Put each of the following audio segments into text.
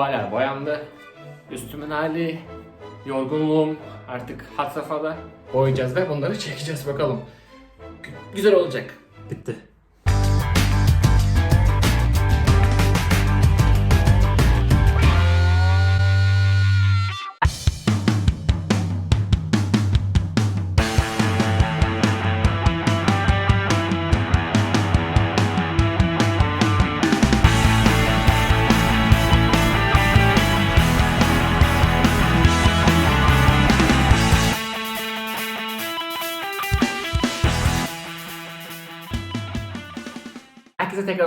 bayağı boyandı. Üstümün hali, yorgunluğum artık had safhada. Boyayacağız ve bunları çekeceğiz bakalım. Gü- güzel olacak. Bitti.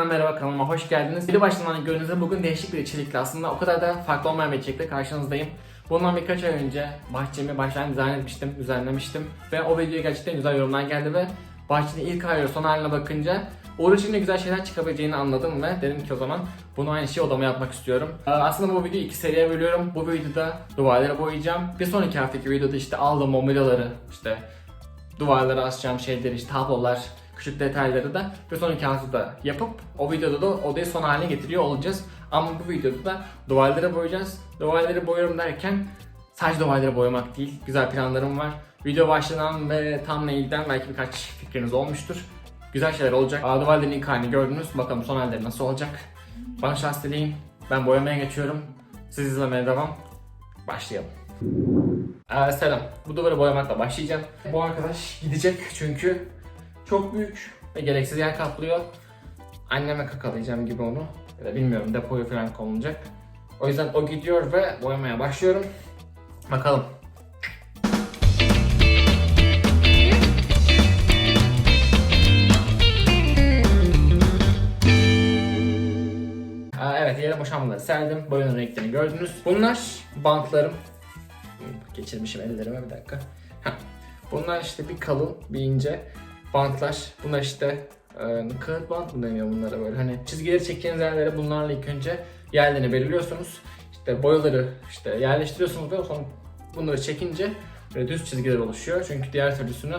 Tekrardan merhaba kanalıma hoş geldiniz. Video başlamadan gördüğünüz gibi bugün değişik bir içerikle aslında o kadar da farklı olmayan bir içerikle karşınızdayım. Bundan birkaç ay önce bahçemi baştan dizayn etmiştim, düzenlemiştim ve o videoya gerçekten güzel yorumlar geldi ve bahçenin ilk hali son haline bakınca uğraşınca güzel şeyler çıkabileceğini anladım ve dedim ki o zaman bunu aynı şeyi odama yapmak istiyorum. Ee, Aslında bu videoyu iki seriye bölüyorum. Bu videoda duvarları boyayacağım. Bir sonraki haftaki videoda işte aldığım mobilyaları, işte duvarlara asacağım şeyleri, işte tablolar, küçük detayları da bir sonraki haftada yapıp o videoda da odayı son haline getiriyor olacağız. Ama bu videoda da duvarları boyayacağız. Duvarları boyuyorum derken sadece duvarları boyamak değil, güzel planlarım var. Video başladan ve thumbnail'den belki birkaç fikriniz olmuştur. Güzel şeyler olacak. Duvarların ilk halini gördünüz. Bakalım son halleri nasıl olacak. Bana şans dileyin. Ben boyamaya geçiyorum. Siz izlemeye devam. Başlayalım. Ee, selam. Bu duvarı boyamakla başlayacağım. Bu arkadaş gidecek çünkü çok büyük ve gereksiz yer kaplıyor. Anneme kakalayacağım gibi onu. Ya da bilmiyorum depoyu falan konulacak. O yüzden o gidiyor ve boyamaya başlıyorum. Bakalım. Aa, evet yere boşanmaları serdim. Boyanın renklerini gördünüz. Bunlar bantlarım. Geçirmişim ellerime bir dakika. Bunlar işte bir kalın, bir ince bantlar. Bunlar işte e, kağıt bant mı deniyor bunlara böyle hani çizgileri çekeceğiniz yerlere bunlarla ilk önce yerlerini belirliyorsunuz. İşte boyaları işte yerleştiriyorsunuz ve sonra bunları çekince böyle düz çizgiler oluşuyor. Çünkü diğer türlüsünü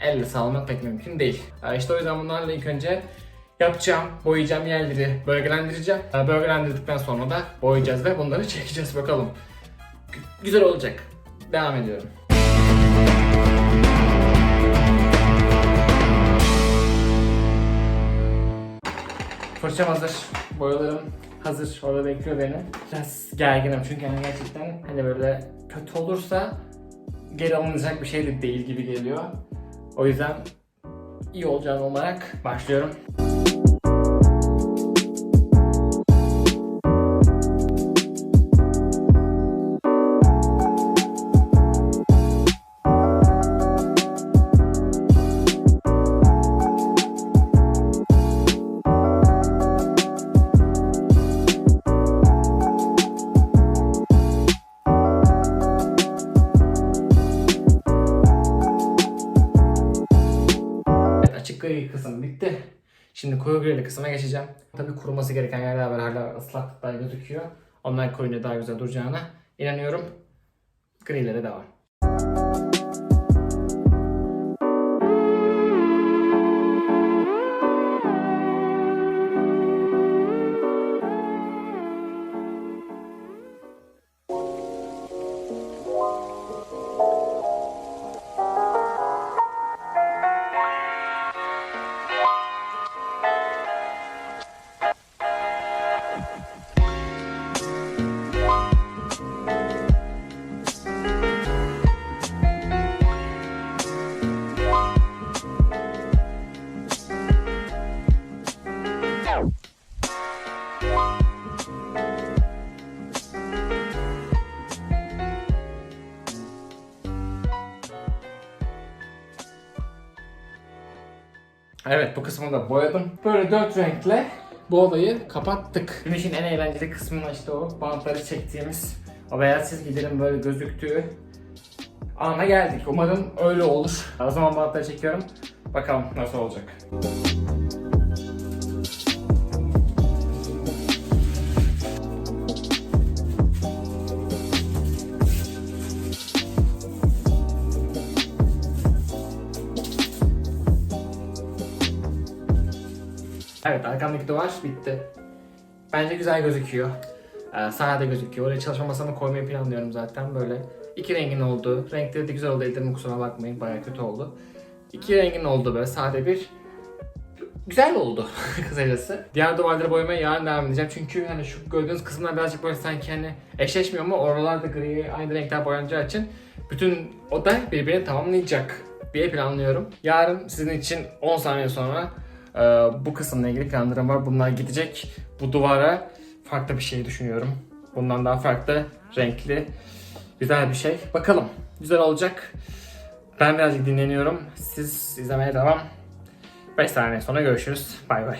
elle sağlamak pek mümkün değil. E, işte o yüzden bunlarla ilk önce yapacağım, boyayacağım yerleri bölgelendireceğim. E, Bölgelendirdikten sonra da boyayacağız ve bunları çekeceğiz bakalım. Gü- Güzel olacak. Devam ediyorum. Fırçam hazır. Boyalarım hazır. Orada bekliyor beni. Biraz gerginim çünkü hani gerçekten hani böyle kötü olursa geri alınacak bir şey de değil gibi geliyor. O yüzden iyi olacağını olarak başlıyorum. Kısma geçeceğim. Tabii kuruması gereken yerler var hala ıslaklıklar gözüküyor. Onlar koyunca daha güzel duracağına inanıyorum. Grilere devam. Evet bu kısmını da boyadım. Böyle dört renkle bu odayı kapattık. Gün için en eğlenceli kısmında işte o bantları çektiğimiz o beyaz çizgilerin böyle gözüktüğü ana geldik. Umarım öyle olur. O zaman bantları çekiyorum. Bakalım nasıl olacak. Arkamdaki duvar bitti. Bence güzel gözüküyor. Ee, sade gözüküyor. Oraya çalışma masamı koymayı planlıyorum zaten böyle. İki rengin oldu. Renkleri de güzel oldu. Ellerime kusura bakmayın. Baya kötü oldu. İki rengin oldu böyle sade bir. Güzel oldu kısacası. Diğer duvarları boyamaya yarın devam edeceğim. Çünkü hani şu gördüğünüz kısımlar birazcık böyle sanki hani eşleşmiyor mu? Oralarda gri aynı renkler boyanacağı için bütün oda birbirini tamamlayacak diye planlıyorum. Yarın sizin için 10 saniye sonra e, bu kısımla ilgili planlarım var. Bunlar gidecek. Bu duvara farklı bir şey düşünüyorum. Bundan daha farklı, renkli, güzel bir şey. Bakalım. Güzel olacak. Ben birazcık dinleniyorum. Siz izlemeye devam. 5 saniye sonra görüşürüz. Bay bay.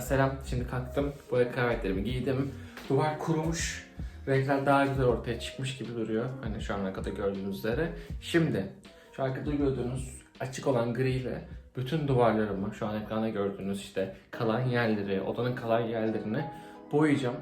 Selam. Şimdi kalktım. Boya kıyafetlerimi giydim. Duvar kurumuş. Renkler daha güzel ortaya çıkmış gibi duruyor. Hani şu ana kadar gördüğünüz üzere. Şimdi şu arkada gördüğünüz açık olan gri ile bütün duvarlarımı şu an ekranda gördüğünüz işte kalan yerleri, odanın kalan yerlerini boyayacağım.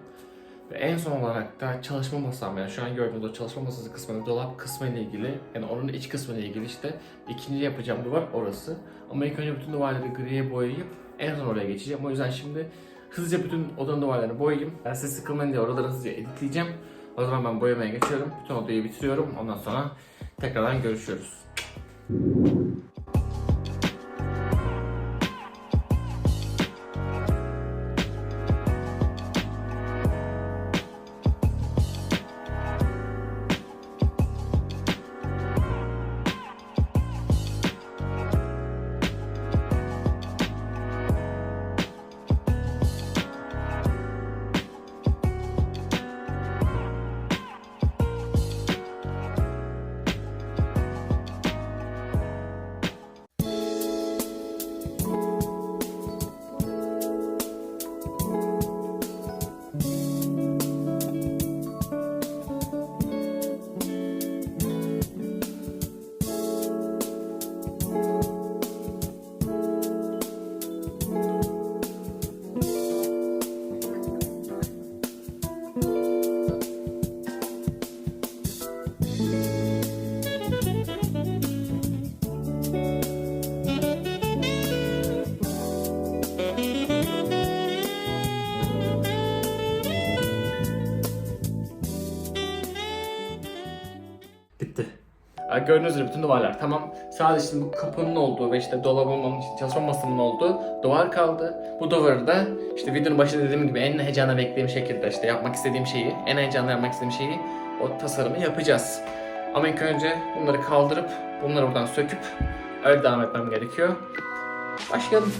Ve en son olarak da çalışma masam yani şu an gördüğünüz o çalışma masası kısmını, dolap kısmı ile ilgili yani onun iç kısmı ile ilgili işte ikinci yapacağım duvar orası. Ama ilk önce bütün duvarları griye boyayıp en son oraya geçeceğim. O yüzden şimdi hızlıca bütün odanın duvarlarını boyayayım. Ben size sıkılmayın diye oraları hızlıca editleyeceğim. O zaman ben boyamaya geçiyorum. Bütün odayı bitiriyorum. Ondan sonra tekrardan görüşürüz. Bitti. Gördüğünüz gibi bütün duvarlar tamam. Sadece işte bu kapının olduğu ve işte dolabımın, işte çalışma masamın olduğu duvar kaldı. Bu duvarı da işte videonun başında dediğim gibi en heyecanla beklediğim şekilde işte yapmak istediğim şeyi, en heyecanla yapmak istediğim şeyi o tasarımı yapacağız. Ama ilk önce bunları kaldırıp bunları buradan söküp öyle devam etmem gerekiyor. Başlayalım.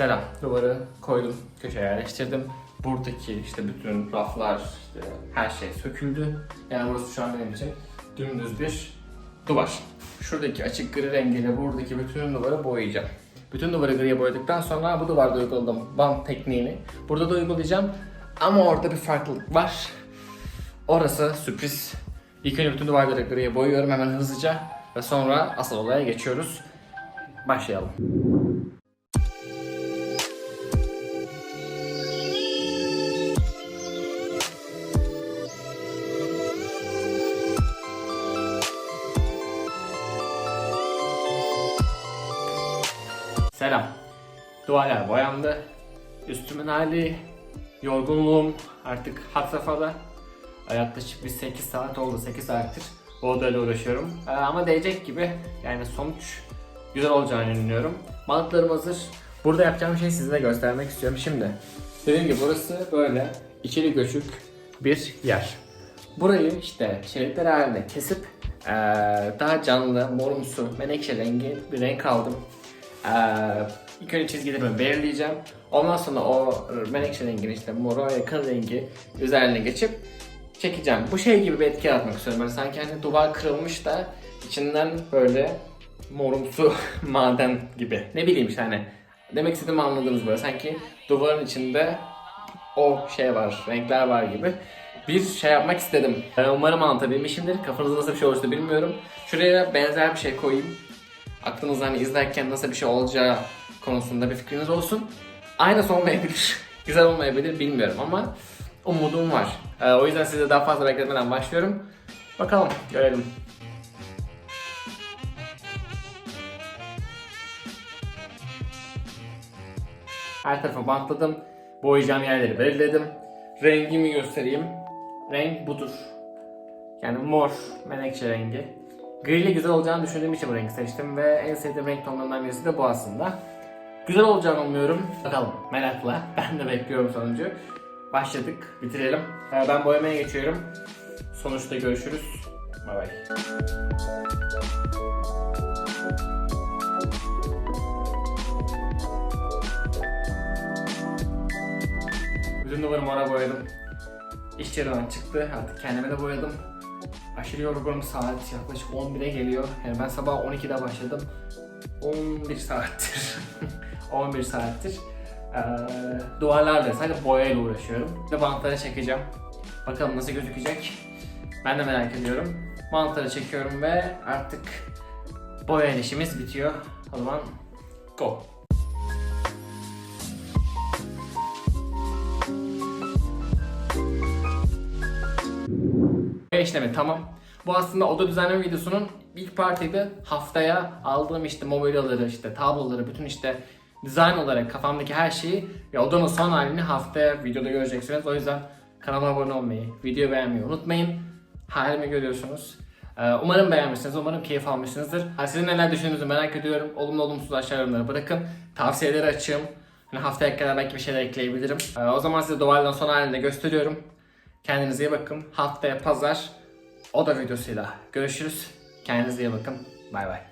Selam. Duvarı koydum, köşeye yerleştirdim. Buradaki işte bütün raflar, işte her şey söküldü. Yani burası şu an benim için dümdüz bir duvar. Şuradaki açık gri rengiyle buradaki bütün duvarı boyayacağım. Bütün duvarı griye boyadıktan sonra bu duvarda uyguladım bant tekniğini. Burada da uygulayacağım. Ama orada bir farklılık var. Orası sürpriz. İlk önce bütün duvarları griye boyuyorum hemen hızlıca. Ve sonra asıl olaya geçiyoruz. Başlayalım. Selam. Duvarlar boyandı. Üstümün hali, yorgunluğum artık had safhada. Yaklaşık bir 8 saat oldu, 8 saattir bu odayla uğraşıyorum. Ee, ama değecek gibi yani sonuç güzel olacağını inanıyorum. Balıklarım hazır. Burada yapacağım şeyi size göstermek istiyorum şimdi. Dediğim gibi burası böyle içeri göçük bir yer. Burayı işte şeritler halinde kesip eee, daha canlı, morumsu, menekşe rengi bir renk aldım. Eee ilk önce çizgilerimi belirleyeceğim. Ondan sonra o menekşe rengini işte mora yakın rengi üzerine geçip çekeceğim. Bu şey gibi bir etki yaratmak istiyorum. Böyle sanki hani duvar kırılmış da içinden böyle morumsu maden gibi. Ne bileyim işte hani demek istediğimi anladınız böyle. Sanki duvarın içinde o şey var, renkler var gibi bir şey yapmak istedim. Ee, Umarım anlatabilmişimdir. Kafanızda nasıl bir şey olursa bilmiyorum. Şuraya benzer bir şey koyayım. Aklınızda hani izlerken nasıl bir şey olacağı konusunda bir fikriniz olsun. Aynısı olmayabilir. Güzel olmayabilir bilmiyorum ama umudum var. Ee, o yüzden size daha fazla bekletmeden başlıyorum. Bakalım görelim. Her tarafa bantladım. Boyayacağım yerleri belirledim. Rengimi göstereyim. Renk budur. Yani mor, menekşe rengi. Gri ile güzel olacağını düşündüğüm için bu rengi seçtim ve en sevdiğim renk tonlarından birisi de bu aslında. Güzel olacağını umuyorum. Bakalım merakla. Ben de bekliyorum sonucu. Başladık. Bitirelim. Ee, Ben boyamaya geçiyorum. Sonuçta görüşürüz. Bay bay. Bütün duvarı mora boyadım. İş çıktı. Artık kendime de boyadım. Aşırı yorgunum. Saat yaklaşık 11'e geliyor. Yani ben sabah 12'de başladım. 11 saattir. 11 saattir. Ee, duvarlarla sadece boyayla uğraşıyorum. Bir de bantlara çekeceğim. Bakalım nasıl gözükecek. Ben de merak ediyorum. Bantlara çekiyorum ve artık boya işimiz bitiyor. O zaman go. İşlemi tamam. Bu aslında oda düzenleme videosunun ilk partiydi. Haftaya aldığım işte mobilyaları, işte tabloları, bütün işte dizayn olarak kafamdaki her şeyi ve odanın son halini haftaya videoda göreceksiniz. O yüzden kanalıma abone olmayı, video beğenmeyi unutmayın. Halimi görüyorsunuz. Ee, Umarım beğenmişsiniz, umarım keyif almışsınızdır. Ha, Sizin neler düşündüğünüzü merak ediyorum. Olumlu olumsuz aşağı yorumlara bırakın. Tavsiyeleri açığım. Hani haftaya kadar belki bir şeyler ekleyebilirim. Ee, O zaman size duvardan son halini de gösteriyorum. Kendinize iyi bakın. Haftaya pazar oda videosuyla görüşürüz. Kendinize iyi bakın. Bay bay.